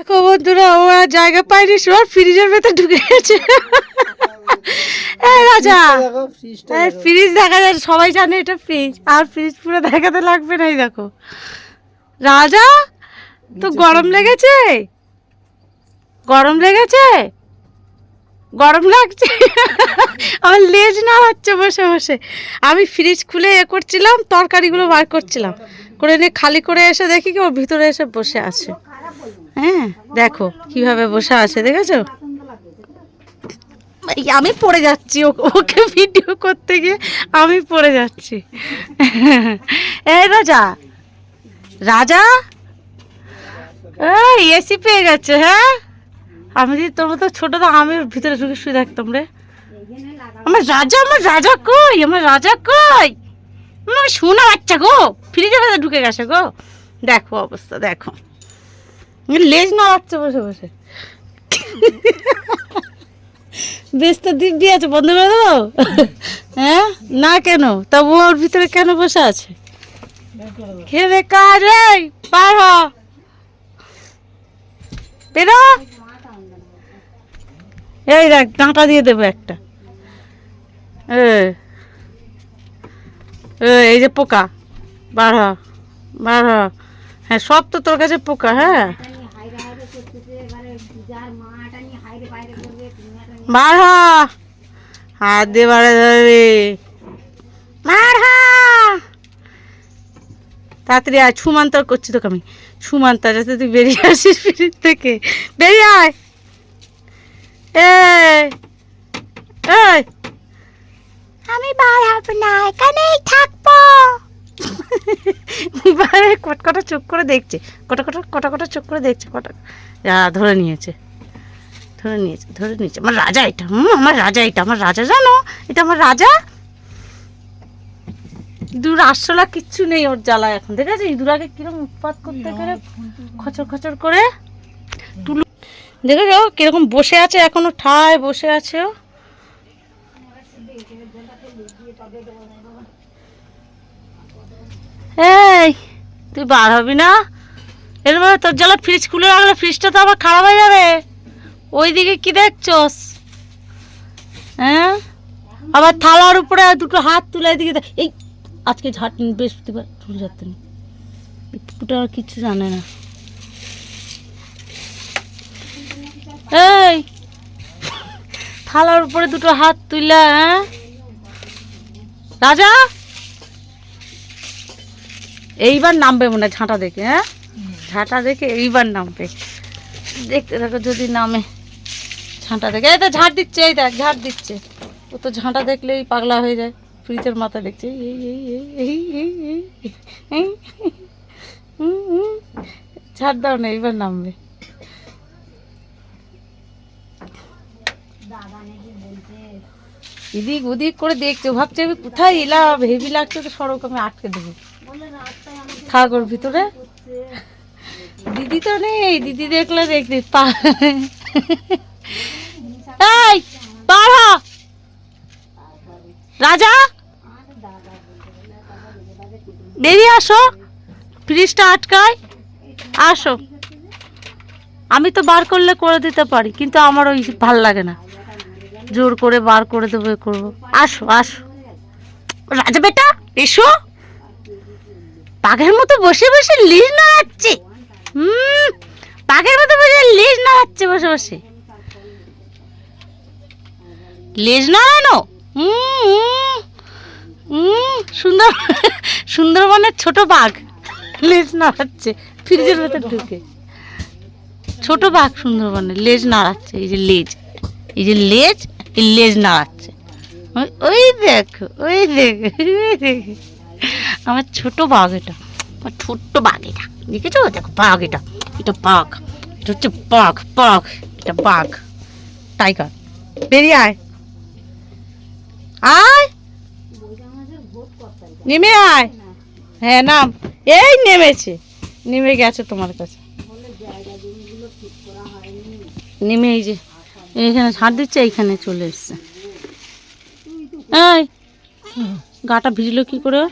দেখো বন্ধুরা ও আর জায়গা পায়নি সব ফ্রিজের ভেতর ঢুকে গেছে। রাজা ফ্রিজ দেখা যায় সবাই জানে এটা ফ্রিজ আর ফ্রিজ পুরো দেখাতে লাগবে না দেখো। রাজা তো গরম লেগেছে? গরম লেগেছে? গরম লাগছে? আমার লেজ না হচ্ছে বসে বসে। আমি ফ্রিজ খুলে এ করছিলাম তরকারিগুলো বার করছিলাম। করে নিয়ে খালি করে এসে দেখি কি ওর ভিতরে এসে বসে আছে। হ্যাঁ দেখো কীভাবে বসে আছে, দেখেছ? আমি পড়ে যাচ্ছি ওকে ভিডিও করতে গিয়ে আমি পড়ে যাচ্ছি। এই রাজা রাজা? এসি পেয়ে গেছে হ্যাঁ? আমি যদি তোমরা তো ছোট তো আমি ভিতরে ঢুকে শুয়ে থাকতাম রে। আমার রাজা আমার রাজা কই? আমার রাজা কই? আমার শোনা বাচ্চা গো ফিরে ভেতরে ঢুকে গেছে গো। দেখো অবস্থা, দেখো। লেজ নাড়াচ্ছে বসে বসে। বেশ তো দিব্যি আছে, বন্ধ করে দেবো হ্যাঁ? না কেন? তবু ওর ভিতরে কেন বসে আছে? খেয়ে কাজ এই পার হ। বেরো এই দেখ, ডাঁটা দিয়ে দেবো একটা। এই যে পোকা, বার হ বার হ। হ্যাঁ সব তো তোর কাছে পোকা হ্যাঁ? বার হ হাত দিয়ে বাড়ে ধরবি হ তাড়াতাড়ি আয় ছুমান্তর করছি তোকে আমি। ছুমান্তর যাতে তুই বেরিয়ে আসিস ফিরির থেকে। বেরিয়ে আয়। এই এই। আমি বার হব না এখানেই থাকব। বারে কটকটা চোখ করে দেখছে কটা কটা কটা কটা চোখ করে দেখছে কটা যা ধরে নিয়েছে। ধরে নিয়েছে ধরে নিয়েছে। আমার রাজা এটা। হুম, আমার রাজা এটা। আমার রাজা জানো? এটা আমার রাজা। ইঁদুর আসলা কিচ্ছু নেই ওর জ্বালা এখন, দেখেছে? ইঁদুর আগে কীরকম উৎপাত করতে করে খচর খচর করে। তুলু দেখেছ? কীরকম বসে আছে এখনও, ঠায় বসে আছে ও। এই, তুই বার হবি না? এরপরে তোর জ্বালা ফ্রিজ খুলে রাখলে ফ্রিজটা তো আবার খারাপ হয়ে যাবে। ওইদিকে কি দেখছস? হ্যাঁ? আবার থালার উপরে দুটো হাত তুলে এদিকে। এই, আজকে ঝাট বৃহস্পতিবার, চলে যাতে নেই পুকুরটা আর কিছু জানে না। এই, থালার উপরে দুটো হাত তুলে হ্যাঁ? রাজা? এইবার নামবে মনে হয় ঝাঁটা দেখে হ্যাঁ? ঝাঁটা দেখে এইবার নামবে। দেখতে দেখো যদি নামে। ঝাঁটা দেখে এই তো ঝাঁট দিচ্ছে এই দেখ ঝাঁট দিচ্ছে ও তো ঝাঁটা দেখলেই পাগলা হয়ে যায় ফ্রিজের মাথা দেখছে এই এই এই এই এই। ঝাড় দাও না এইবার নামবে এদিক ওদিক করে দেখছে ভাবছে আমি কোথায় এলাম হেভি লাগছে তো সড়ক আমি আটকে দেবো থাক ওর ভিতরে দিদি তো নেই দিদি দেখলে দেখবি পা এই পার হ। রাজা? বেরিয়ে আসো। ফ্রিজটা আটকায়। আসো। আমি তো বার করলে করে দিতে পারি, কিন্তু আমার ওই ভালো লাগে না। জোর করে বার করে দেবো, এ করব। আসো আসো। রাজা বেটা, এসো। বাঘের মতো বসে বসে লিজ নাড়াচ্ছে। হুম, বাঘের মতো বসে লেজ নাড়াচ্ছে, বসে বসে। লেজ নাড়ানো? সুন্দর, সুন্দরবনের ছোট বাঘ লেজ নাড়াচ্ছে, ফ্রিজের ভেতর ঢুকে। ছোট বাঘ সুন্দরবনের লেজ নাড়াচ্ছে, এই যে লেজ, এই যে লেজ, এই লেজ নাড়াচ্ছে। ওই- ওই দেখো ওই দেখো, ওই আমার ছোট বাঘ এটা, আমার ছোট্ট বাঘ এটা। দেখেছ? দেখো, বাঘ এটা এটা বাঘ, এটা হচ্ছে বাঘ বাঘ, এটা বাঘ। টাইগার, বেরিয়ে আয়। আয়। নেমে আয়। হ্যাঁ নাম। এই নেমেছে। নেমে গেছে তোমার কাছে। নেমে এই যে, এইখানে ছাড় দিচ্ছে, এইখানে চলে এসছে। এই গাটা ভিজলো কি করো?